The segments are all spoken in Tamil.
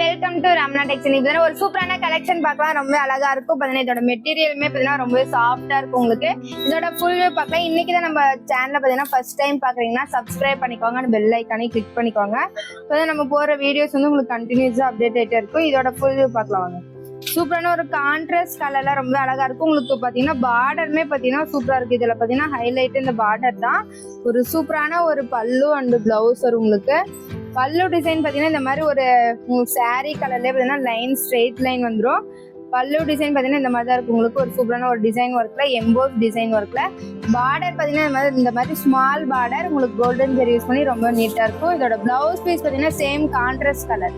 வெல்கம் டு ரம்னா டெக்ஸ் இன்னைக்கு ஒரு சூப்பரான கலெக்ஷன் பார்க்கலாம். ரொம்ப அழகா இருக்கும். பார்த்தீங்கன்னா இதோட மெட்டீரியலுமே பார்த்தீங்கன்னா ரொம்ப சாஃப்டா இருக்கும் உங்களுக்கு. இதோட ஃபுல் வியூ பார்க்கலாம். இன்னைக்கு தான் நம்ம சேனலை பார்த்தீங்கன்னா ஃபர்ஸ்ட் டைம் பாக்குறீங்கன்னா சப்ஸ்கிரைப் பண்ணிக்கோங்க. அந்த பெல் ஐக்கானே கிளிக் பண்ணிக்கோங்க. இப்போ நம்ம போற வீடியோஸ் வந்து உங்களுக்கு கண்டினியூஸா அப்டேட் ஆகிட்டே இருக்கும். இதோட ஃபுல் வியூ பார்க்கலாம் வாங்க. சூப்பரான ஒரு கான்ட்ராஸ்ட் கலர்ல ரொம்ப அழகா இருக்கும். உங்களுக்கு பாத்தீங்கன்னா பார்டருமே பாத்தீங்கன்னா சூப்பரா இருக்கு. இதுல பாத்தீங்கன்னா ஹைலைட் இந்த பார்டர் தான். ஒரு சூப்பரான ஒரு பல்லு அண்ட் பிளவுஸ் வரும் உங்களுக்கு. பல்லு டிசைன் பார்த்தீங்கன்னா இந்த மாதிரி ஒரு சாரி கலர்லேயே பார்த்தீங்கன்னா லைன் ஸ்ட்ரெயிட் லைன் வந்துடும் பல்லு டிசைன் பார்த்தீங்கன்னா இந்த மாதிரி தான் இருக்கும். உங்களுக்கு ஒரு சூப்பரான ஒரு டிசைன் ஒர்க்கில் எம்போஸ் டிசைன் ஒர்க்கில் பார்டர் பார்த்தீங்கன்னா இந்த மாதிரி இந்த மாதிரி ஸ்மால் பார்டர் உங்களுக்கு கோல்டன் ஜெரி யூஸ் பண்ணி ரொம்ப நீட்டாக இருக்கும். இதோட ப்ளவுஸ் பீஸ் பார்த்தீங்கன்னா same contrast colour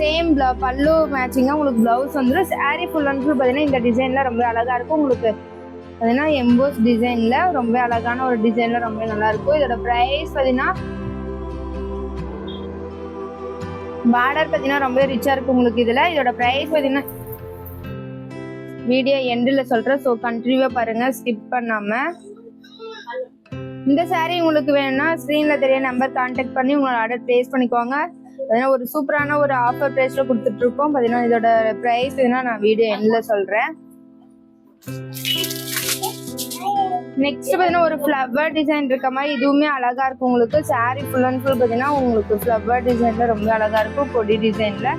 same pallu மேட்சிங்காக உங்களுக்கு ப்ளவுஸ் வந்துடும் சாரீ ஃபுல் அண்ட் ஃபுல் பார்த்தீங்கன்னா இந்த டிசைனில் ரொம்ப அழகாக இருக்கும். உங்களுக்கு பார்த்தீங்கன்னா எம்போஸ் டிசைனில் ரொம்ப அழகான ஒரு டிசைனில் ரொம்ப நல்லாயிருக்கும் இதோட ப்ரைஸ் பார்த்தீங்கன்னா பார்டர் பார்த்தீங்கன்னா ரொம்ப ரிச்சாக இருக்கும் உங்களுக்கு இதில். இதோட ப்ரைஸ் பார்த்தீங்கன்னா வீடியோ எண்டில் சொல்கிறேன் ஸோ கண்டினியூவாக பாருங்கள் ஸ்கிப் பண்ணாமல் இந்த சாரீ உங்களுக்கு வேணும்னா ஸ்க்ரீனில் தெரிய நம்பர் கான்டாக்ட் பண்ணி உங்களோட ஆர்டர் ப்ளேஸ் பண்ணிக்கோங்க. பார்த்தீங்கன்னா ஒரு சூப்பரான ஒரு ஆஃபர் ப்ரைஸில் கொடுத்துட்ருக்கோம் பார்த்தீங்கன்னா இதோட ப்ரைஸ் பார்த்தீங்கன்னா நான் வீடியோ எண்டில் சொல்கிறேன் நெக்ஸ்ட் பார்த்தீங்கன்னா ஒரு ஃப்ளவர் டிசைன் இருக்க மாதிரி இதுவுமே அழகா இருக்கும் உங்களுக்கு. சாரி ஃபுல் அண்ட் ஃபுல் பார்த்தீங்கன்னா உங்களுக்கு ஃப்ளவர் டிசைன்ல ரொம்ப அழகா இருக்கும். கொடி டிசைன்ல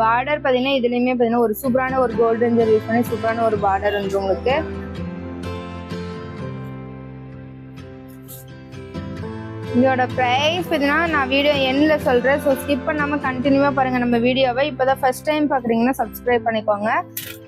பார்டர் பார்த்தீங்கன்னா இதுலயுமே பார்த்தீங்கன்னா ஒரு சூப்பரான ஒரு கோல்டன் ஜெல் யூஸ் பண்ணி சூப்பரான ஒரு பார்டர் வந்து உங்களுக்கு. இதோட ப்ரைஸ் பார்த்தீங்கன்னா நான் வீடியோ எண்ணில் சொல்கிறேன் ஸோ ஸ்கிப் பண்ணாமல் கண்டினியூவாக பாருங்கள் நம்ம வீடியோவை இப்போ தான் ஃபஸ்ட் டைம் பார்க்குறீங்கன்னா சப்ஸ்கிரைப் பண்ணிக்கோங்க.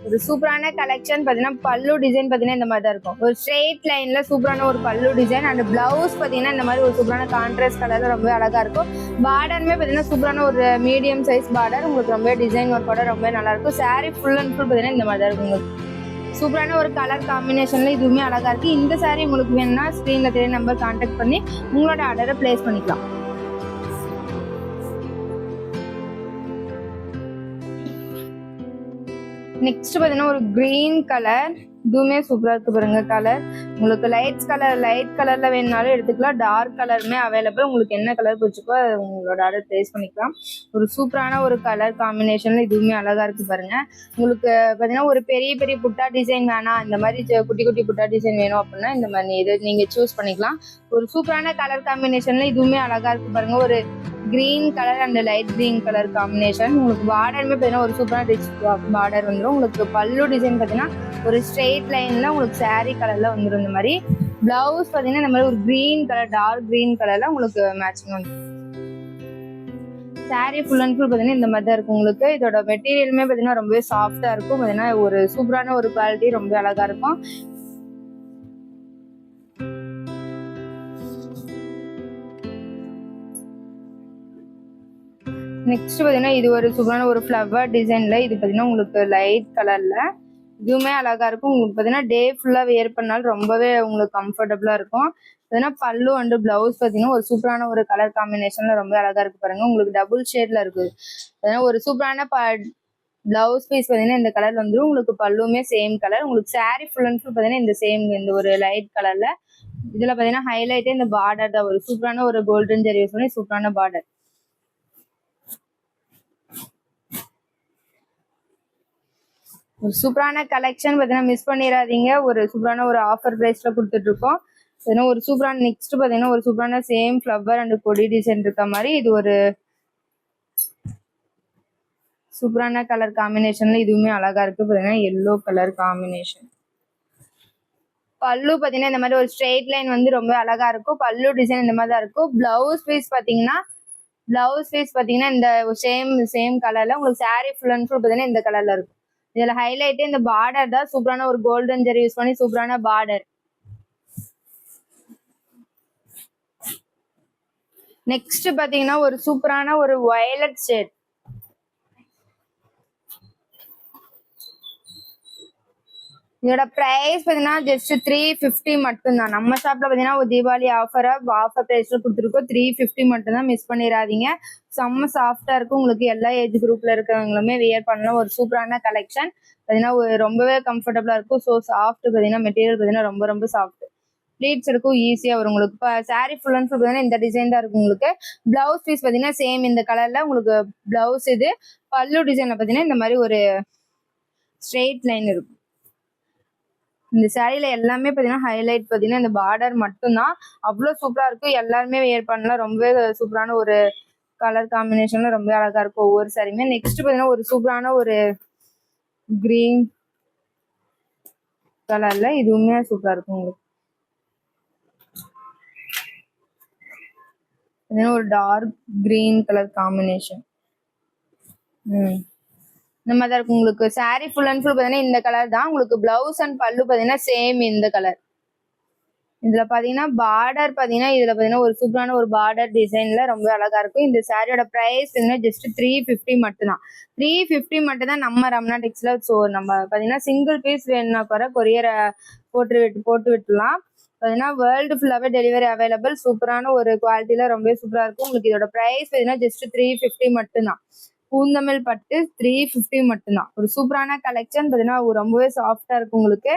ஒரு சூப்பரான கலெக்ஷன் பார்த்தீங்கன்னா பல்லு டிசைன் பார்த்தீங்கன்னா இந்த மாதிரி தான் இருக்கும். ஒரு ஸ்ட்ரெயிட் லைனில் சூப்பரான ஒரு பல்லு டிசைன் அண்ட் பிளவுஸ் பார்த்தீங்கன்னா இந்த மாதிரி ஒரு சூப்பரான கான்ட்ராஸ்ட் கலரில் ரொம்ப அழகாக இருக்கும். பார்டருமே பார்த்தீங்கன்னா சூப்பரான ஒரு மீடியம் சைஸ் பார்டர் உங்களுக்கு ரொம்ப டிசைன் ஒர்க்கோட ரொம்ப நல்லா இருக்கும். saree ஃபுல் அண்ட் ஃபுல் பார்த்தீங்கன்னா இந்த மாதிரி தான் இருக்கும் உங்களுக்கு. சூப்பரான ஒரு கலர் காம்பினேஷன்ல இதுவுமே அழகா இருக்கு. இந்த சாரீ உங்களுக்கு வேணும்னா ஸ்க்ரீன்ல தெரிய நம்பர் கான்டாக்ட் பண்ணி உங்களோட ஆர்டரை பிளேஸ் பண்ணிக்கலாம். நெக்ஸ்ட் பார்த்தீங்கன்னா ஒரு கிரீன் கலர் இதுவுமே சூப்பரா இருக்கு பாருங்க கலர் உங்களுக்கு லைட் கலர் லைட் கலர்ல வேணுனாலும் எடுத்துக்கலாம். டார்க் கலருமே அவைலபிள் உங்களுக்கு என்ன கலர் பிடிச்சிக்கோ அதை உங்களோட ஆர்டர் பிளேஸ் பண்ணிக்கலாம். ஒரு சூப்பரான ஒரு கலர் காம்பினேஷன்ல இதுவுமே அழகா இருக்கு பாருங்க. உங்களுக்கு பார்த்தீங்கன்னா ஒரு பெரிய பெரிய புட்டா டிசைன் வேணாம் இந்த மாதிரி குட்டி குட்டி புட்டா டிசைன் வேணும் அப்படின்னா இந்த மாதிரி இது நீங்க சூஸ் பண்ணிக்கலாம். ஒரு சூப்பரான கலர் காம்பினேஷன்ல இதுவுமே அழகா இருக்கு பாருங்க. ஒரு green colour and light green colour combination உங்களுக்கு பார்டருமே பார்த்தீங்கன்னா ஒரு சூப்பரான ரிச் பார்டர் வந்துடும் உங்களுக்கு பல்லு டிசைன் பார்த்தீங்கன்னா ஒரு ஸ்ட்ரெயிட் லைன்ல உங்களுக்கு saree கலர்ல வந்துடும் இந்த மாதிரி பிளவுஸ் பார்த்தீங்கன்னா இந்த மாதிரி ஒரு கிரீன் கலர் டார்க் கிரீன் கலர்ல உங்களுக்கு மேட்சிங் வந்துடும் சாரி ஃபுல் அண்ட் ஃபுல் பார்த்தீங்கன்னா இந்த மாதிரி தான் இருக்கும் உங்களுக்கு. இதோட மெட்டீரியலுமே பார்த்தீங்கன்னா ரொம்பவே சாஃப்டா இருக்கும். பார்த்தீங்கன்னா ஒரு சூப்பரான ஒரு குவாலிட்டி ரொம்ப அழகா இருக்கும். நெக்ஸ்ட் பார்த்தீங்கன்னா இது ஒரு சூப்பரான ஒரு ஃப்ளவர் டிசைன்ல இது பார்த்தீங்கன்னா உங்களுக்கு லைட் கலர்ல இதுவுமே அழகா இருக்கும். உங்களுக்கு பார்த்தீங்கன்னா டே ஃபுல்லா வேர் பண்ணாலும் ரொம்பவே உங்களுக்கு கம்ஃபர்டபுளாக இருக்கும். பார்த்தீங்கன்னா பல்லு அண்டு பிளவுஸ் பார்த்தீங்கன்னா ஒரு சூப்பரான ஒரு கலர் காம்பினேஷன்ல ரொம்ப அழகா இருக்கு பாருங்க. உங்களுக்கு டபுள் ஷேட்ல இருக்கு. பார்த்தீங்கன்னா ஒரு சூப்பரான ப பிளவுஸ் பீஸ் பார்த்தீங்கன்னா இந்த கலர் வந்துடும் உங்களுக்கு பல்லுமே சேம் கலர் உங்களுக்கு saree ஃபுல் அண்ட் ஃபுல் பார்த்தீங்கன்னா இந்த சேம் இந்த ஒரு லைட் கலர்ல இதுல பார்த்தீங்கன்னா ஹைலைட்டே இந்த பார்டர் தான். ஒரு சூப்பரான ஒரு கோல்டன் ஜெரி யூஸ் பண்ணி சூப்பரான பார்டர் ஒரு சூப்பரான கலெக்ஷன் பார்த்தீங்கன்னா மிஸ் பண்ணிடாதீங்க ஒரு சூப்பரான ஒரு ஆஃபர் ப்ரைஸில் கொடுத்துட்டு இருக்கோம் ஒரு சூப்பரான நெக்ஸ்ட் பார்த்தீங்கன்னா ஒரு சூப்பரான சேம் ஃப்ளவர் அண்ட் கொடி டிசைன் இருக்க மாதிரி இது ஒரு சூப்பரான கலர் காம்பினேஷன்ல இதுவுமே அழகா இருக்கு. பார்த்தீங்கன்னா எல்லோ கலர் காம்பினேஷன் பல்லு பார்த்தீங்கன்னா இந்த மாதிரி ஒரு ஸ்ட்ரெயிட் லைன் வந்து ரொம்ப அழகா இருக்கும். பல்லு டிசைன் இந்த மாதிரி தான் இருக்கும். பிளவுஸ் பீஸ் பார்த்தீங்கன்னா பிளவுஸ் பீஸ் பார்த்தீங்கன்னா இந்த சேம் சேம் கலர்ல உங்களுக்கு சாரீ ஃபுல் அண்ட் ஃபுல் பார்த்தீங்கன்னா இந்த கலர்ல இருக்கும். இதுல ஹைலைட் இந்த பார்டர் தான் சூப்பரான ஒரு கோல்டன் ஜெரி யூஸ் பண்ணி சூப்பரான பார்டர் நெக்ஸ்ட் பாத்தீங்கன்னா ஒரு சூப்பரான ஒரு வயலட் ஷேட் இதோட ப்ரைஸ் பாத்தீங்கன்னா ஜஸ்ட் த்ரீ ஃபிஃப்டி மட்டும்தான். நம்ம ஷாப்ல பாத்தீங்கன்னா ஒரு தீபாவளி ஆஃபரை ஆஃபர் பிரைஸ்ல கொடுத்துருக்கோம். த்ரீ ஃபிஃப்டி மட்டும்தான் மிஸ் பண்ணிடாதீங்க செம்ம சாஃப்டா இருக்கும் உங்களுக்கு எல்லா ஏஜ் குரூப்ல இருக்கிறவங்களுமே வியர் பண்ணலாம். ஒரு சூப்பரான கலெக்ஷன் பாத்தீங்கன்னா ரொம்பவே கம்ஃபர்டபுளாக இருக்கும். ஸோ சாஃப்ட் பாத்தீங்கன்னா மெட்டீரியல் பாத்தீங்கன்னா ரொம்ப ரொம்ப சாஃப்ட் ப்ளீட்ஸ் இருக்கும். ஈஸியா வரும் உங்களுக்கு. இப்போ சாரி ஃபுல் அண்ட் ஃபுல் பார்த்தீங்கன்னா இந்த டிசைன் தான் இருக்கும் உங்களுக்கு. ப்ளவுஸ் பீஸ் பார்த்தீங்கன்னா சேம் இந்த கலர்ல உங்களுக்கு ப்ளவுஸ் இது. பல்லு டிசைன்ல பார்த்தீங்கன்னா இந்த மாதிரி ஒரு ஸ்ட்ரெயிட் லைன் இருக்கும். இந்த சேரீல எல்லாமே பார்த்தீங்கன்னா ஹைலைட் பார்த்தீங்கன்னா இந்த பார்டர் மட்டும்தான். அவ்வளோ சூப்பரா இருக்கும். எல்லாருமே வேர் பண்ணலாம். ரொம்பவே சூப்பரான ஒரு கலர் காம்பினேஷன்ல ரொம்ப அழகா இருக்கும் ஒவ்வொரு சாரியுமே நெக்ஸ்ட் பார்த்தீங்கன்னா ஒரு சூப்பரான ஒரு கிரீன் கலர்ல இதுவுமே சூப்பரா இருக்கும் உங்களுக்கு. ஒரு டார்க் கிரீன் கலர் காம்பினேஷன் ம். இந்த மாதிரி தான் இருக்கும் உங்களுக்கு. Saree ஃபுல் அண்ட் ஃபுல் பார்த்தீங்கன்னா இந்த கலர் தான். உங்களுக்கு பிளவுஸ் அண்ட் பல்லு பார்த்தீங்கன்னா சேம் இந்த கலர் இதுல பாத்தீங்கன்னா பார்டர் பாத்தீங்கன்னா இதுல பாத்தீங்கன்னா ஒரு சூப்பரான ஒரு பார்டர் டிசைன்ல ரொம்ப அழகா இருக்கும். இந்த சாரியோட பிரைஸ் பாத்தீங்கன்னா ஜஸ்ட் த்ரீ ஃபிஃப்டி மட்டும் தான் த்ரீ ஃபிஃப்டி மட்டும் தான் நம்ம ரம்னா டெக்ஸ்ல ஸோ நம்ம பாத்தீங்கன்னா சிங்கிள் பீஸ் வேணும்னா கூட கொரியரை போட்டு விட்டு போட்டு விட்டுலாம் பாத்தீங்கன்னா வேர்ல்டு ஃபுல்லாவே டெலிவரி அவைலபிள் சூப்பரான ஒரு குவாலிட்டியில ரொம்பவே சூப்பரா இருக்கும். உங்களுக்கு இதோட பிரைஸ் பாத்தீங்கன்னா ஜஸ்ட் த்ரீ ஃபிஃப்டி மட்டும் தான் பூந்தமிழ் பட்டு த்ரீ ஃபிஃப்டி மட்டும்தான். ஒரு சூப்பரான கலெக்ஷன் பாத்தீங்கன்னா ரொம்பவே சாஃப்டாக இருக்கும் உங்களுக்கு.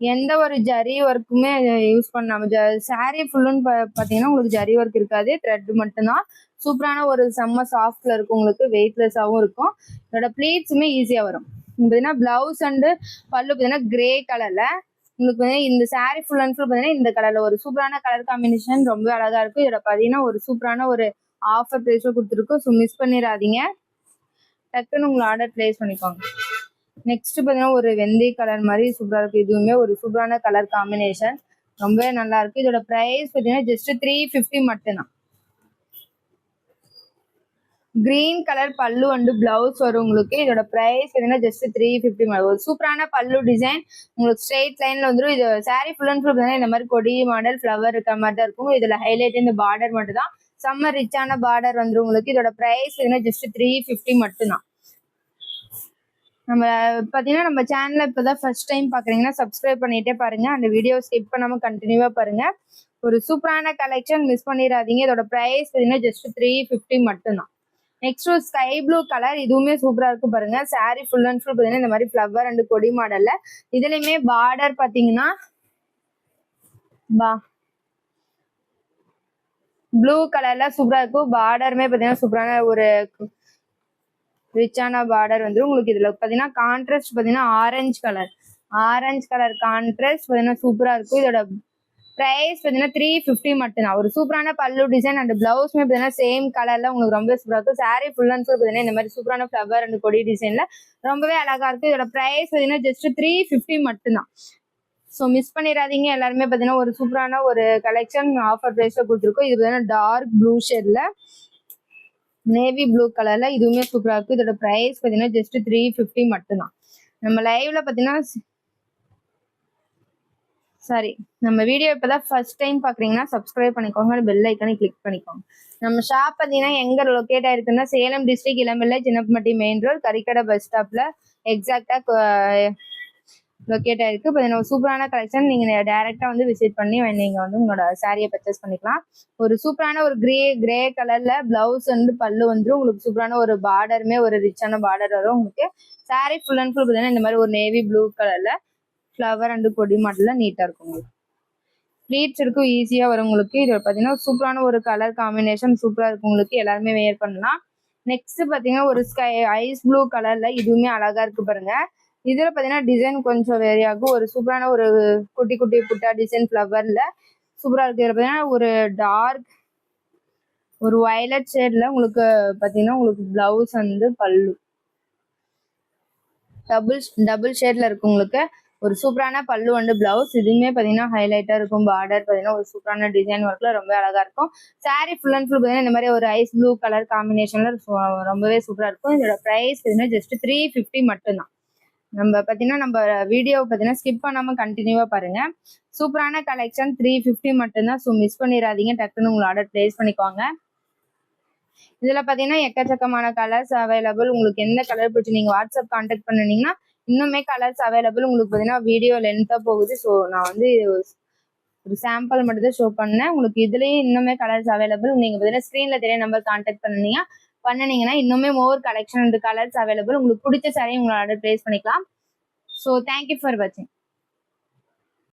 எந்த ஒரு ஜரி ஒர்க்குமே யூஸ் பண்ணாம சாரீ ஃபுல்லுன்னு பார்த்தீங்கன்னா உங்களுக்கு ஜரி ஒர்க் இருக்காது. த்ரெட் மட்டும்தான். சூப்பரான ஒரு செம்ம சாஃப்ட்ல இருக்கும் உங்களுக்கு. வெயிட்லெஸ்ஸாகவும் இருக்கும். இதோட ப்ளீட்ஸுமே ஈஸியாக வரும். பார்த்தீங்கன்னா பிளவுஸ் அண்டு பல்லு பார்த்தீங்கன்னா கிரே கலர்ல உங்களுக்கு வந்து இந்த சாரீ ஃபுல் அண்ட் ஃபுல் பார்த்தீங்கன்னா இந்த கலர்ல ஒரு சூப்பரான கலர் காம்பினேஷன் ரொம்ப அழகா இருக்கும். இதோட பார்த்தீங்கன்னா ஒரு சூப்பரான ஒரு ஆஃபர் ப்ரைஸும் கொடுத்துருக்கோம். ஸோ மிஸ் பண்ணிடாதீங்க. டக்குன்னு உங்களை ஆர்டர் ப்ளேஸ் பண்ணிக்கோங்க நெக்ஸ்ட் பார்த்தீங்கன்னா ஒரு வெந்தய கலர் மாதிரி சூப்பரா இருக்குது இதுவுமே ஒரு சூப்பரான கலர் காம்பினேஷன் ரொம்பவே நல்லா இருக்கு. இதோட பிரைஸ் பார்த்தீங்கன்னா ஜஸ்ட் த்ரீ ஃபிஃப்டி மட்டும்தான். Green colour pallu and blouse வரும் உங்களுக்கு. இதோட பிரைஸ் பார்த்தீங்கன்னா ஜஸ்ட் த்ரீ ஃபிஃப்டி ஒரு சூப்பரான பல்லு டிசைன் உங்களுக்கு ஸ்ட்ரெயிட் லைன்ல வந்துடும் இது சாரி ஃபுல் அண்ட் ஃபுல் பார்த்தீங்கன்னா இந்த மாதிரி கொடி மாடல் ஃப்ளவர் இருக்க மாதிரி தான் இருக்கும். இதுல ஹைலைட் இந்த பார்டர் மட்டும் தான் செம்ம ரிச்சான பார்டர் வந்துடும் உங்களுக்கு. இதோட ப்ரைஸ் பார்த்தீங்கன்னா ஜஸ்ட் த்ரீ ஃபிஃப்டி மட்டும்தான். நம்ம பார்த்தீங்கன்னா நம்ம சேனலை இப்போதான் ஃபர்ஸ்ட் டைம் பார்க்குறீங்கன்னா சப்ஸ்கிரைப் பண்ணிட்டே பாருங்க. அந்த வீடியோ ஸ்கிப் பண்ணாம கண்டினியூவாக பாருங்க. ஒரு சூப்பரான கலெக்ஷன் மிஸ் பண்ணிடாதீங்க. இதோட ப்ரைஸ் பார்த்தீங்கன்னா ஜஸ்ட் த்ரீ ஃபிஃப்டி மட்டும்தான். நெக்ஸ்ட் ஒரு ஸ்கை ப்ளூ கலர் இதுவுமே சூப்பரா இருக்கு பாருங்க. சாரி ஃபுல் அண்ட் ஃபுல் பார்த்தீங்கன்னா இந்த மாதிரி ஃப்ளவர் அண்ட் கொடி மாடல்ல. இதுலயுமே பார்டர் பார்த்தீங்கன்னா பா ப்ளூ கலர்ல சூப்பரா இருக்கும் பார்டருமே பாத்தீங்கன்னா சூப்பரான ஒரு ரிச்சான பார்டர் வந்து உங்களுக்கு இதுல பாத்தீங்கன்னா கான்ட்ராஸ்ட் பாத்தீங்கன்னா orange colour orange colour contrast பாத்தீங்கன்னா சூப்பரா இருக்கும். இதோட பிரைஸ் பாத்தீங்கன்னா த்ரீ ஃபிஃப்டி மட்டும்தான். ஒரு சூப்பரான பல்லு டிசைன் அண்ட் ப்ளவுஸ்மே பாத்தீங்கன்னா சேம் கலர்ல உங்களுக்கு ரொம்ப சூப்பரா இருக்கும். சாரீ ஃபுல் அண்ட் ஃபுல் பாத்தீங்கன்னா இந்த மாதிரி சூப்பரான ஃபிளவர் அண்ட் கொடி டிசைன்ல ரொம்பவே அழகா இருக்கு. இதோட பிரைஸ் பாத்தீங்கன்னா ஜஸ்ட் த்ரீ ஃபிஃப்டி மட்டும்தான். ஸோ மிஸ் பண்ணிடாதீங்க எல்லாருமே பார்த்தீங்கன்னா ஒரு சூப்பரான ஒரு கலெக்ஷன் ஆஃபர் ப்ரைஸில் கொடுத்துருக்கோம். இது பார்த்தீங்கன்னா டார்க் ப்ளூ ஷேடில் நேவி ப்ளூ கலர்ல இதுவுமே சூப்பரா இருக்கு. இதோட ப்ரைஸ் பாத்தீங்கன்னா ஜஸ்ட் த்ரீ ஃபிஃப்டி மட்டும்தான். நம்ம லைவ்ல பாத்தீங்கன்னா சாரி நம்ம வீடியோ இப்பதான் ஃபர்ஸ்ட் டைம் பார்க்குறீங்கன்னா சப்ஸ்கிரைப் பண்ணிக்கோங்க. பெல் ஐக்கனை கிளிக் பண்ணிக்கோங்க. நம்ம ஷாப் பாத்தீங்கன்னா எங்க லொக்கேட் ஆயிருக்குன்னா Salem district Elampillai Chinnappatti main road கறிக்கடை பஸ் ஸ்டாப்ல எக்ஸாக்டாக லொக்கேட் ஆயிருக்கு. இப்போ சூப்பரான கலெக்ஷன் நீங்க டைரக்டா வந்து விசிட் பண்ணி நீங்க வந்து உங்களோட சாரியை பர்ச்சேஸ் பண்ணிக்கலாம். ஒரு சூப்பரான ஒரு கிரே கிரே கலர்ல பிளவுஸ் வந்து பல்லு வந்துடும் உங்களுக்கு சூப்பரான ஒரு பார்டருமே ஒரு ரிச்சான பார்டர் வரும். உங்களுக்கு சாரி ஃபுல் அண்ட் ஃபுல் பார்த்தீங்கன்னா இந்த மாதிரி ஒரு நேவி ப்ளூ கலர்ல ஃப்ளவர் அண்ட் கொடி மாடலில் நீட்டா இருக்கும் உங்களுக்கு. ப்ளீட்ஸ் இருக்கும் ஈஸியா வரும் உங்களுக்கு. இது பார்த்தீங்கன்னா சூப்பரான ஒரு கலர் காம்பினேஷன் சூப்பரா இருக்கும் உங்களுக்கு. எல்லாருமே வேர் பண்ணலாம். நெக்ஸ்ட் பார்த்தீங்கன்னா ஒரு ஸ்கை ஐஸ் ப்ளூ கலர்ல இதுவுமே அழகா இருக்கு பாருங்க. இதுல பாத்தீங்கன்னா டிசைன் கொஞ்சம் வேரி ஆகும். ஒரு சூப்பரான ஒரு குட்டி குட்டி புட்டா டிசைன் ஃப்ளவர்ல சூப்பரா இருக்கு. இதில் பாத்தீங்கன்னா ஒரு டார்க் ஒரு வயலட் ஷேட்ல உங்களுக்கு பாத்தீங்கன்னா உங்களுக்கு பிளவுஸ் வந்து பல்லு. டபுள் டபுள் ஷேட்ல இருக்கு உங்களுக்கு. ஒரு சூப்பரான பல்லு வந்து பிளவுஸ் இதுவுமே பாத்தீங்கன்னா ஹைலைட்டா இருக்கும். பார்டர் பாத்தீங்கன்னா ஒரு சூப்பரான டிசைன் ஒர்க்ல ரொம்ப அழகா இருக்கும். சாரி ஃபுல் அண்ட் ஃபுல் பாத்தீங்கன்னா இந்த மாதிரி ஒரு ஐஸ் ப்ளூ கலர் காம்பினேஷன்ல ரொம்பவே சூப்பரா இருக்கும். இதோட ப்ரைஸ் பாத்தீங்கன்னா ஜஸ்ட் த்ரீ ஃபிஃப்டி மட்டும்தான். நம்ம பார்த்தீங்கன்னா நம்ம வீடியோ பார்த்தீங்கன்னா ஸ்கிப் பண்ணாமல் கண்டினியூவாக பாருங்கள் சூப்பரான கலெக்ஷன் த்ரீ ஃபிஃப்டி மட்டும்தான். ஸோ மிஸ் பண்ணிடாதீங்க. டக்குன்னு உங்களை ஆர்டர் பிளேஸ் பண்ணிக்கோங்க இதில் பார்த்தீங்கன்னா எக்கச்சக்கமான கலர்ஸ் அவைலபிள் உங்களுக்கு எந்த கலர் பிடிச்சி நீங்கள் வாட்ஸ்அப் கான்டாக்ட் பண்ணினீங்கன்னா இன்னுமே கலர்ஸ் அவைலபிள் உங்களுக்கு பார்த்தீங்கன்னா வீடியோ லென்த்தாக போகுது. ஸோ நான் வந்து ஒரு சாம்பிள் மட்டும் தான் ஷோ பண்ணேன். உங்களுக்கு இதுலேயும் இன்னுமே கலர்ஸ் அவைலபிள் நீங்கள் பார்த்தீங்கன்னா ஸ்க்ரீனில் தெரிய நம்பர் கான்டாக்ட் பண்ணீங்க பண்ணினீங்கன்னா இன்னுமே more collection and colours available உங்களுக்கு பிடிச்ச சாரியும் உங்களோட ஆர்டர் பிளேஸ் பண்ணிக்கலாம். ஸோ தேங்க்யூ ஃபார் வாட்சிங்